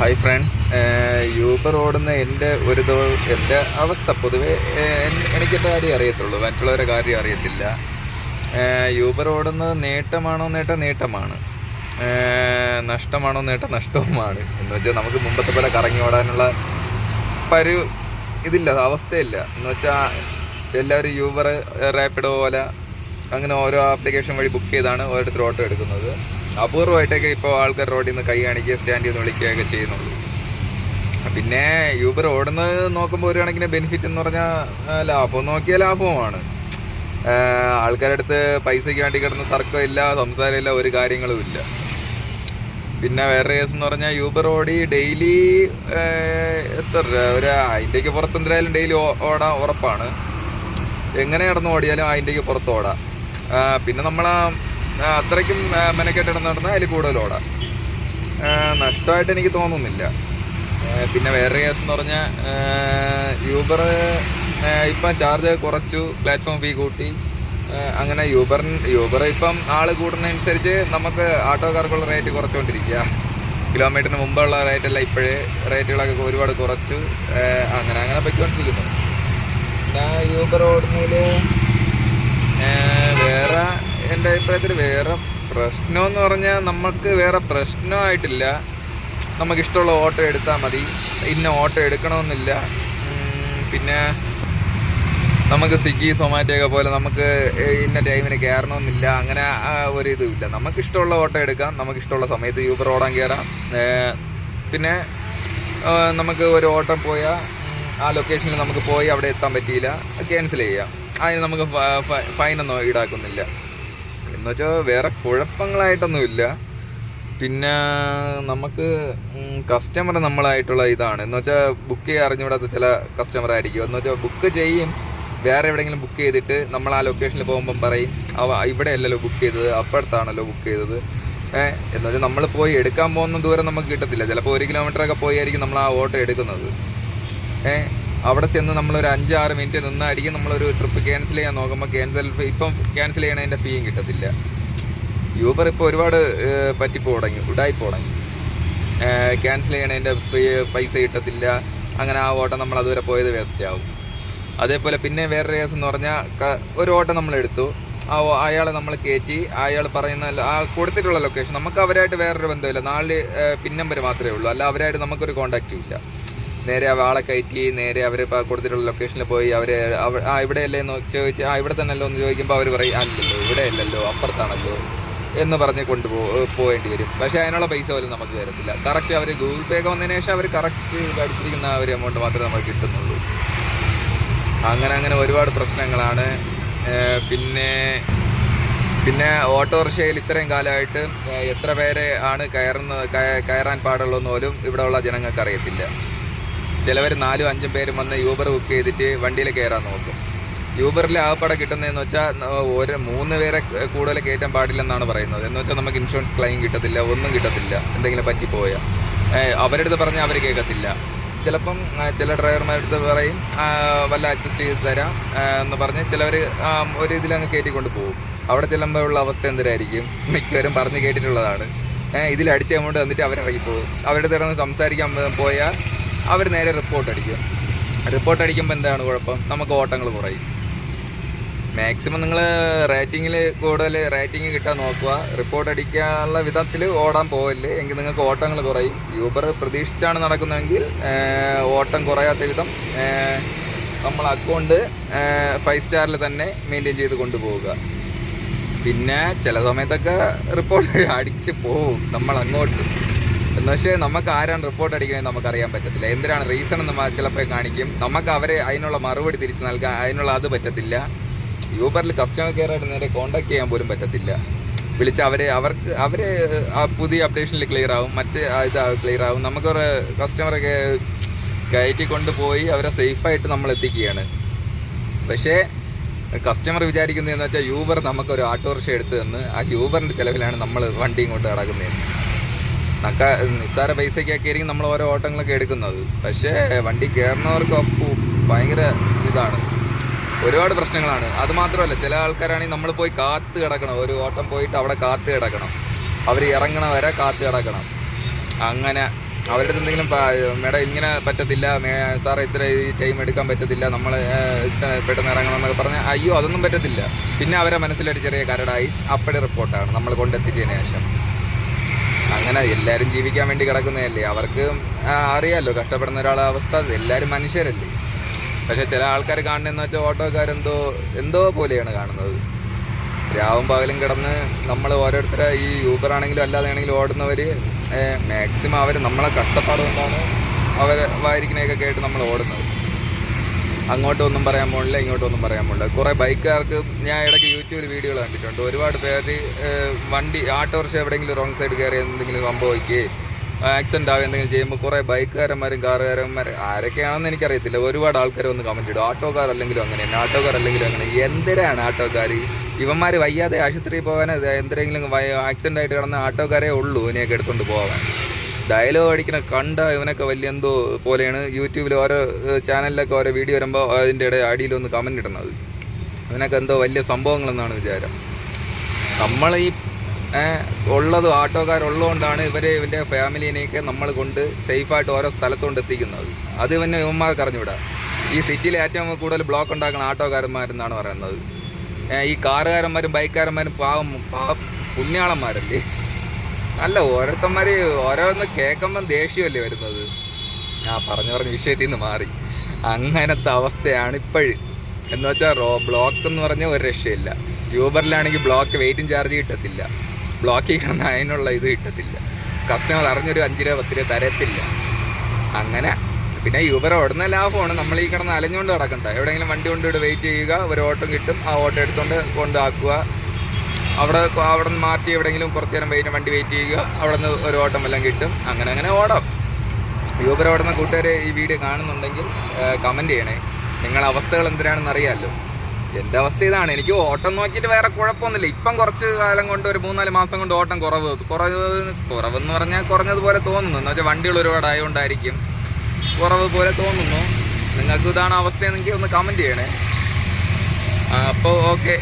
Hi friends Uber ഓടുന്ന എന്റെ ഒരു എന്റെ അവസ്ഥ. പൊതുവേ എനിക്ക് എന്റെ കാര്യം അറിയത്തുള്ളൂ. മറ്റുള്ളവരെ കാര്യം അറിയത്തില്ല. യൂബർ ഓടുന്നത് നേട്ടമാണോ നേട്ടം നേട്ടമാണ്? നഷ്ടമാണോ നേട്ടം നഷ്ടവുമാണ്. എന്ന് വെച്ചാൽ നമുക്ക് മുമ്പത്തെ പോലെ കറങ്ങി ഓടാനുള്ള പരു ഇതില്ല അവസ്ഥയില്ല. എന്ന് വെച്ചാൽ എല്ലാവരും യൂബർ റാപ്പിഡോ പോലെ അങ്ങനെ ഓരോ ആപ്ലിക്കേഷൻ വഴി ബുക്ക് ചെയ്താണ് ഓരോരുത്തർ ഓട്ടോ എടുക്കുന്നത്. അപൂർവമായിട്ടൊക്കെ ഇപ്പോൾ ആൾക്കാർ റോഡിൽ നിന്ന് കൈ കാണിക്കുക സ്റ്റാൻഡ് ചെയ്ത് വിളിക്കുകയൊക്കെ ചെയ്യുന്നുള്ളൂ. പിന്നെ യൂബർ ഓടുന്നത് നോക്കുമ്പോൾ ഒരു കണക്കിന് ബെനിഫിറ്റ് എന്ന് പറഞ്ഞാൽ ലാഭം നോക്കിയാൽ ലാഭവുമാണ്. ആൾക്കാരുടെ അടുത്ത് പൈസയ്ക്ക് വേണ്ടി കിടന്ന് തർക്കമില്ല സംസാരമില്ല ഒരു കാര്യങ്ങളും ഇല്ല. പിന്നെ വേറെ കേസ് എന്ന് പറഞ്ഞാൽ യൂബർ ഓടി ഡെയിലി എത്ര ഒരു അതിന്റെയൊക്കെ പുറത്ത് എന്തായാലും ഡെയിലി ഓടാൻ ഉറപ്പാണ്. എങ്ങനെ കിടന്ന് ഓടിയാലും അതിന്റെയൊക്കെ പുറത്ത് ഓടാം. പിന്നെ നമ്മൾ അത്രയ്ക്കും മെനക്കെട്ടിടം നടന്നാൽ അതിൽ കൂടുതൽ ഓടാം. നഷ്ടമായിട്ട് എനിക്ക് തോന്നുന്നില്ല. പിന്നെ വേറെ കേസ് എന്ന് പറഞ്ഞാൽ യൂബർ ഇപ്പം ചാർജ് കുറച്ചു പ്ലാറ്റ്ഫോം ഫീ കൂട്ടി. അങ്ങനെ യൂബർ യൂബർ ഇപ്പം ആൾ കൂടുന്നതനുസരിച്ച് നമുക്ക് ഓട്ടോക്കാർക്കുള്ള റേറ്റ് കുറച്ചുകൊണ്ടിരിക്കുക കിലോമീറ്ററിന് മുമ്പുള്ള റേറ്റല്ല ഇപ്പോഴേ റേറ്റുകളൊക്കെ ഒരുപാട് കുറച്ചു. അങ്ങനെ അങ്ങനെ പൊയ്ക്കൊണ്ടിരിക്കുന്നു. ഞാൻ യൂബർ ഓടുന്നതിൽ എന്റെ അഭിപ്രായത്തിൽ വേറെ പ്രശ്നമെന്ന് പറഞ്ഞാൽ നമുക്ക് വേറെ പ്രശ്നമായിട്ടില്ല. നമുക്കിഷ്ടമുള്ള ഓട്ടോ എടുത്താൽ മതി. ഇന്ന ഓട്ടോ എടുക്കണമെന്നില്ല. പിന്നെ നമുക്ക് സ്വിഗ്ഗി സൊമാറ്റോയൊക്കെ പോലെ നമുക്ക് ഇന്ന ടൈമിന് കയറണമെന്നില്ല. അങ്ങനെ ഒരു ഇതും ഇല്ല നമുക്ക് ഇഷ്ടമുള്ള ഓട്ടോ എടുക്കാം. നമുക്കിഷ്ടമുള്ള സമയത്ത് യൂബർ ഓടാൻ കയറാം. പിന്നെ നമുക്ക് ഒരു ഓട്ടം പോയാൽ ആ ലൊക്കേഷനിൽ നമുക്ക് പോയി അവിടെ എത്താൻ പറ്റിയില്ല. ക്യാൻസൽ ചെയ്യാം. അതിന് നമുക്ക് ഫൈനൊന്നും ഈടാക്കുന്നില്ല. എന്ന് വെച്ചാൽ വേറെ കുഴപ്പങ്ങളായിട്ടൊന്നുമില്ല പിന്നെ നമുക്ക് കസ്റ്റമർ നമ്മളായിട്ടുള്ള ഇതാണ്. എന്ന് വെച്ചാൽ ബുക്ക് ചെയ്യാൻ അറിഞ്ഞുകൂടാത്ത ചില കസ്റ്റമർ ആയിരിക്കും. എന്ന് വെച്ചാൽ ബുക്ക് ചെയ്യും. വേറെ എവിടെയെങ്കിലും ബുക്ക് ചെയ്തിട്ട് നമ്മൾ ആ ലൊക്കേഷനിൽ പോകുമ്പം പറയും അവ ഇവിടെ അല്ലല്ലോ ബുക്ക് ചെയ്തത് അപ്പുറത്താണല്ലോ ബുക്ക് ചെയ്തത്. ഏഹ് എന്ന് വെച്ചാൽ നമ്മൾ പോയി എടുക്കാൻ പോകുന്ന ദൂരം നമുക്ക് കിട്ടത്തില്ല. ചിലപ്പോൾ ഒരു കിലോമീറ്ററൊക്കെ പോയി ആയിരിക്കും നമ്മൾ ആ ഓട്ടോ എടുക്കുന്നത്. ഏഹ് അവിടെ ചെന്ന് നമ്മളൊരു അഞ്ചാറ് മിനിറ്റ് നിന്നായിരിക്കും നമ്മളൊരു ട്രിപ്പ് ക്യാൻസൽ ചെയ്യാൻ നോക്കുമ്പോൾ ക്യാൻസൽ ഇപ്പം ക്യാൻസൽ ചെയ്യണതിന്റെ ഫീയും കിട്ടത്തില്ല. യൂബർ ഇപ്പോൾ ഒരുപാട് പറ്റിപ്പോ തുടങ്ങി ഉടായ്പ തുടങ്ങി. ക്യാൻസൽ ചെയ്യണതിന്റെ ഫ്രീ പൈസ കിട്ടത്തില്ല. അങ്ങനെ ആ ഓട്ടം നമ്മൾ അതുവരെ പോയത് വേസ്റ്റ് ആവും. അതേപോലെ പിന്നെ വേറെ കേസ് എന്ന് പറഞ്ഞാൽ ഒരു ഓട്ടം നമ്മൾ എടുത്തു. ആ അയാളെ നമ്മൾ കയറ്റി അയാൾ പറയുന്ന ആ കൊടുത്തിട്ടുള്ള ലൊക്കേഷൻ നമുക്ക് അവരായിട്ട് വേറൊരു ബന്ധമില്ല. നാല് പിൻ നമ്പർ മാത്രമേ ഉള്ളൂ. അല്ല അവരായിട്ട് നമുക്കൊരു കോണ്ടാക്റ്റും ഇല്ല. നേരെ ആളെ കയറ്റി നേരെ അവർ കൊടുത്തിട്ടുള്ള ലൊക്കേഷനിൽ പോയി അവർ ആ ഇവിടെയല്ലേ എന്ന് ചോദിച്ച് ആ ഇവിടെ തന്നെ അല്ലോ എന്ന് ചോദിക്കുമ്പോൾ അവർ പറയും അല്ലല്ലോ ഇവിടെ അല്ലല്ലോ അപ്പുറത്താണല്ലോ എന്ന് പറഞ്ഞ് കൊണ്ടുപോ പോകേണ്ടി വരും. പക്ഷേ അതിനുള്ള പൈസ പോലും നമുക്ക് തരത്തില്ല. കറക്റ്റ് അവർ ഗൂഗിൾ പേ ഒക്കെ വന്നതിന് ശേഷം അവർ കറക്റ്റ് അടിച്ചിരിക്കുന്ന ഒരു എമൗണ്ട് മാത്രമേ നമുക്ക് കിട്ടുന്നുള്ളൂ. അങ്ങനെ അങ്ങനെ ഒരുപാട് പ്രശ്നങ്ങളാണ്. പിന്നെ പിന്നെ ഓട്ടോറിക്ഷയിൽ ഇത്രയും കാലമായിട്ട് എത്ര പേരെ ആണ് കയറുന്നത് കയ- കയറാൻ പാടുള്ളതെന്ന് പോലും ഇവിടെയുള്ള ജനങ്ങൾക്ക് അറിയത്തില്ല ചിലവർ നാലും അഞ്ചും പേരും വന്ന് യൂബർ ബുക്ക് ചെയ്തിട്ട് വണ്ടിയിൽ കയറാൻ നോക്കും. യൂബറിൽ ആകപ്പാടെ കിട്ടുന്നതെന്ന് വെച്ചാൽ ഒരു മൂന്ന് പേരെ കൂടുതൽ കയറ്റാൻ പാടില്ലെന്നാണ് പറയുന്നത്. എന്ന് വെച്ചാൽ നമുക്ക് ഇൻഷുറൻസ് ക്ലെയിം കിട്ടത്തില്ല ഒന്നും കിട്ടത്തില്ല എന്തെങ്കിലും പറ്റിപ്പോയാൽ അവരുടെ അടുത്ത് പറഞ്ഞാൽ അവർ കേൾക്കത്തില്ല ചിലപ്പം ചില ഡ്രൈവർമാരുടെ അടുത്ത് പറയും വല്ല അഡ്ജസ്റ്റ് ചെയ്ത് തരാം എന്ന് പറഞ്ഞ് ചിലവർ ഒരു ഇതിലങ്ങ് കയറ്റിക്കൊണ്ട് പോകും അവിടെ ചെല്ലുമ്പോൾ ഉള്ള അവസ്ഥ എന്തിനായിരിക്കും? മിക്കവരും പറഞ്ഞ് കേട്ടിട്ടുള്ളതാണ്. ഇതിൽ അടിച്ച എമൗണ്ട് തന്നിട്ട് അവരിറങ്ങിപ്പോകും അവരുടെ തുടർന്ന് സംസാരിക്കാൻ പോയാൽ അവർ നേരെ റിപ്പോർട്ട് അടിക്കും റിപ്പോർട്ട് അടിക്കുമ്പോൾ എന്താണ് കുഴപ്പം? നമുക്ക് ഓട്ടങ്ങൾ കുറയും. മാക്സിമം നിങ്ങൾ റേറ്റിങ്ങിൽ കൂടുതൽ റേറ്റിംഗ് കിട്ടാൻ നോക്കുക. റിപ്പോർട്ട് അടിക്കാനുള്ള വിധത്തിൽ ഓടാൻ പോകല്ലേ എങ്കിൽ നിങ്ങൾക്ക് ഓട്ടങ്ങൾ കുറയും. യൂബർ പ്രതീക്ഷിച്ചാണ് നടക്കുന്നതെങ്കിൽ ഓട്ടം കുറയാത്ത വിധം നമ്മൾ അക്കൗണ്ട് ഫൈവ് സ്റ്റാറിൽ തന്നെ മെയിന്റെയിൻ ചെയ്ത് കൊണ്ടുപോവുക. പിന്നെ ചില സമയത്തൊക്കെ റിപ്പോർട്ട് അടിച്ച് പോവും. നമ്മൾ അങ്ങോട്ട്. പക്ഷേ നമുക്ക് ആരാണ് റിപ്പോർട്ട് അടിക്കുന്നത് നമുക്കറിയാൻ പറ്റത്തില്ല. എന്തിനാണ് റീസൺ എന്ന് ചിലപ്പോൾ കാണിക്കും. നമുക്ക് അവരെ അതിനുള്ള മറുപടി തിരിച്ചു നൽകാൻ അതിനുള്ള അത് പറ്റത്തില്ല. യൂബറിൽ കസ്റ്റമർ കെയറായിട്ട് നേരെ കോൺടാക്ട് ചെയ്യാൻ പോലും പറ്റത്തില്ല. വിളിച്ച് അവരെ അവർക്ക് അവർ ആ പുതിയ അപ്ഡേഷനിൽ ക്ലിയർ ആവും. മറ്റ് ഇത് ക്ലിയർ ആവും. നമുക്ക് ഒരു കസ്റ്റമറെ കയറ്റി കൊണ്ടുപോയി അവരെ സേഫായിട്ട് നമ്മൾ എത്തിക്കുകയാണ്. പക്ഷേ കസ്റ്റമർ വിചാരിക്കുന്നതെന്ന് വെച്ചാൽ യൂബർ നമുക്കൊരു ഓട്ടോറിക്ഷ എടുത്തു തന്ന്. ആ യൂബറിന്റെ ചിലവിലാണ് നമ്മൾ വണ്ടി ഇങ്ങോട്ട് കിടക്കുന്നത് നക്ക നിസ്സാര പൈസയ്ക്കൊക്കെ ആയിരിക്കും നമ്മൾ ഓരോ ഓട്ടങ്ങളൊക്കെ എടുക്കുന്നത്. പക്ഷേ വണ്ടി കയറുന്നവർക്ക് ഭയങ്കര ഇതാണ്. ഒരുപാട് പ്രശ്നങ്ങളാണ്. അത് മാത്രമല്ല ചില ആൾക്കാരാണെങ്കിൽ നമ്മൾ പോയി കാത്ത് കിടക്കണം. ഒരു ഓട്ടം പോയിട്ട് അവിടെ കാത്ത് കിടക്കണം. അവർ ഇറങ്ങണ വരെ കാത്ത് കിടക്കണം. അങ്ങനെ അവരുടെ എന്തെങ്കിലും മേഡം ഇങ്ങനെ പറ്റത്തില്ല. സാറേ ഇത്ര ഈ ടൈം എടുക്കാൻ പറ്റത്തില്ല. നമ്മൾ പെട്ടെന്ന് ഇറങ്ങണം എന്നൊക്കെ പറഞ്ഞാൽ അയ്യോ അതൊന്നും പറ്റത്തില്ല. പിന്നെ അവരെ മനസ്സിലൊരു ചെറിയ കരടായി. അപ്പടി റിപ്പോർട്ടാണ് നമ്മൾ കൊണ്ടെത്തിച്ചതിന് ശേഷം. അങ്ങനെ എല്ലാവരും ജീവിക്കാൻ വേണ്ടി കിടക്കുന്നതല്ലേ? അവർക്ക് അറിയാമല്ലോ കഷ്ടപ്പെടുന്ന ഒരാളെ അവസ്ഥ. എല്ലാവരും മനുഷ്യരല്ലേ? പക്ഷെ ചില ആൾക്കാർ കാണുന്നതെന്ന് വെച്ചാൽ ഓട്ടോക്കാരെന്തോ എന്തോ പോലെയാണ് കാണുന്നത്. രാവും പകലും കിടന്ന് നമ്മൾ ഓരോരുത്തരെ ഈ യൂബർ ആണെങ്കിലും അല്ലാതെ ആണെങ്കിലും ഓടുന്നവർ മാക്സിമം അവർ നമ്മളെ കഷ്ടപ്പാട് കൊണ്ടാണ് അവർ വായിരിക്കണയൊക്കെ കേട്ട് നമ്മൾ ഓടുന്നത്. അങ്ങോട്ടും ഒന്നും പറയാൻ പോണില്ല ഇങ്ങോട്ടൊന്നും പറയാൻ പോണില്ല. കുറേ ബൈക്കുകാർക്ക് ഞാൻ ഇടയ്ക്ക് യൂട്യൂബിൽ വീഡിയോ കണ്ടിട്ടുണ്ട്. ഒരുപാട് പേര് വണ്ടി ഓട്ടോറിക്ഷ എവിടെയെങ്കിലും റോങ് സൈഡ് കയറി എന്തെങ്കിലും സംഭവിക്കുകയും ആക്സിഡന്റ് ആവുക എന്തെങ്കിലും ചെയ്യുമ്പോൾ കുറേ ബൈക്കുകാരന്മാരും കാറുകാരന്മാരും ആരൊക്കെയാണെന്ന് എനിക്കറിയത്തില്ല. ഒരുപാട് ആൾക്കാർ വന്ന് കമന്റ് ഇടും. ഓട്ടോക്കാർ അല്ലെങ്കിലും അങ്ങനെ തന്നെ ഓട്ടോക്കാർ അല്ലെങ്കിലും അങ്ങനെ എന്തിനാണ് ആട്ടോക്കാർ ഇവന്മാർ വയ്യാതെ ആശുപത്രിയിൽ പോകാൻ എന്തെങ്കിലും ആക്സിഡന്റ് ആയിട്ട് കിടന്ന ആട്ടോക്കാരേ ഉള്ളൂ ഇനിയൊക്കെ എടുത്തുകൊണ്ട് പോകാൻ. ഡയലോഗ് അടിക്കണ കണ്ട ഇവനൊക്കെ വലിയ എന്തോ പോലെയാണ്. യൂട്യൂബിൽ ഓരോ ചാനലിലൊക്കെ ഓരോ വീഡിയോ വരുമ്പോൾ അതിന്റെ ഇടയിൽ അടിയിലൊന്ന് കമന്റ് ഇടുന്നത്. ഇവനൊക്കെ എന്തോ വലിയ സംഭവങ്ങളെന്നാണ് വിചാരം. നമ്മൾ ഈ ഉള്ളത് ആട്ടോക്കാരുള്ളതുകൊണ്ടാണ് ഇവരെ ഇവന്റെ ഫാമിലിനെയൊക്കെ നമ്മൾ കൊണ്ട് സേഫായിട്ട് ഓരോ സ്ഥലത്തുകൊണ്ട് എത്തിക്കുന്നത്. അത് ഇവന് ഇവന്മാർക്ക് അറിഞ്ഞൂടാ ഈ സിറ്റിയിൽ ഏറ്റവും കൂടുതൽ ബ്ലോക്ക് ഉണ്ടാക്കുന്ന ആട്ടോക്കാരന്മാരെന്നാണ് പറയുന്നത്. ഈ കാറുകാരന്മാരും ബൈക്കുകാരന്മാരും പാവം പാ പുണ്യാളന്മാരല്ലേ? അല്ല ഓരോരുത്തന്മാര് ഓരോന്ന് കേൾക്കുമ്പം ദേഷ്യമല്ലേ വരുന്നത്? ആ പറഞ്ഞു പറഞ്ഞ വിഷയത്തിൽ നിന്ന് മാറി. അങ്ങനത്തെ അവസ്ഥയാണ് ഇപ്പോഴും. എന്ന് വെച്ചാൽ റോ ബ്ലോക്ക് എന്ന് പറഞ്ഞാൽ ഒരു രക്ഷയില്ല. യൂബറിലാണെങ്കിൽ ബ്ലോക്ക് വെയിറ്റിംഗ് ചാർജ് കിട്ടത്തില്ല. ബ്ലോക്കിൽ കിടന്ന അതിനുള്ള ഇത് കിട്ടത്തില്ല. കസ്റ്റമർ അറിഞ്ഞൊരു അഞ്ച് രൂപ പത്ത് രൂപ തരത്തില്ല. അങ്ങനെ. പിന്നെ യൂബർ ഓടുന്ന ലാഭമാണ്. നമ്മൾ ഈ കിടന്ന് അലഞ്ഞുകൊണ്ട് നടക്കണ്ട. എവിടെയെങ്കിലും വണ്ടി കൊണ്ടിട്ട് വെയിറ്റ് ചെയ്യുക. ഒരു ഓട്ടം കിട്ടും. ആ ഓട്ടം എടുത്തുകൊണ്ട് കൊണ്ടാക്കുക. അവിടെ അവിടെ നിന്ന് മാറ്റി എവിടെയെങ്കിലും കുറച്ച് നേരം വെയിറ്റ് വണ്ടി വെയിറ്റ് ചെയ്യുക. അവിടെ നിന്ന് ഒരു ഓട്ടം എല്ലാം കിട്ടും. അങ്ങനെ അങ്ങനെ ഓടാം. യൂബർ ഓടുന്ന കൂട്ടുകാർ ഈ വീഡിയോ കാണുന്നുണ്ടെങ്കിൽ കമന്റ് ചെയ്യണേ. നിങ്ങളുടെ അവസ്ഥകൾ എന്തിനാണെന്ന് അറിയാമല്ലോ എന്റെ അവസ്ഥ ഇതാണ്. എനിക്ക് ഓട്ടം നോക്കിയിട്ട് വേറെ കുഴപ്പമൊന്നുമില്ല. ഇപ്പം കുറച്ച് കാലം കൊണ്ട് ഒരു മൂന്നാൽ മാസം കൊണ്ട് ഓട്ടം കുറവ് കുറവ് കുറവെന്ന് പറഞ്ഞാൽ കുറഞ്ഞതുപോലെ തോന്നുന്നു. എന്ന് വെച്ചാൽ വണ്ടികൾ ഒരുപാടായതുകൊണ്ടായിരിക്കും കുറവ് പോലെ തോന്നുന്നു. നിങ്ങൾക്ക് ഇതാണ് അവസ്ഥയെന്നെങ്കിൽ ഒന്ന് കമന്റ് ചെയ്യണേ. അപ്പോൾ ഓക്കെ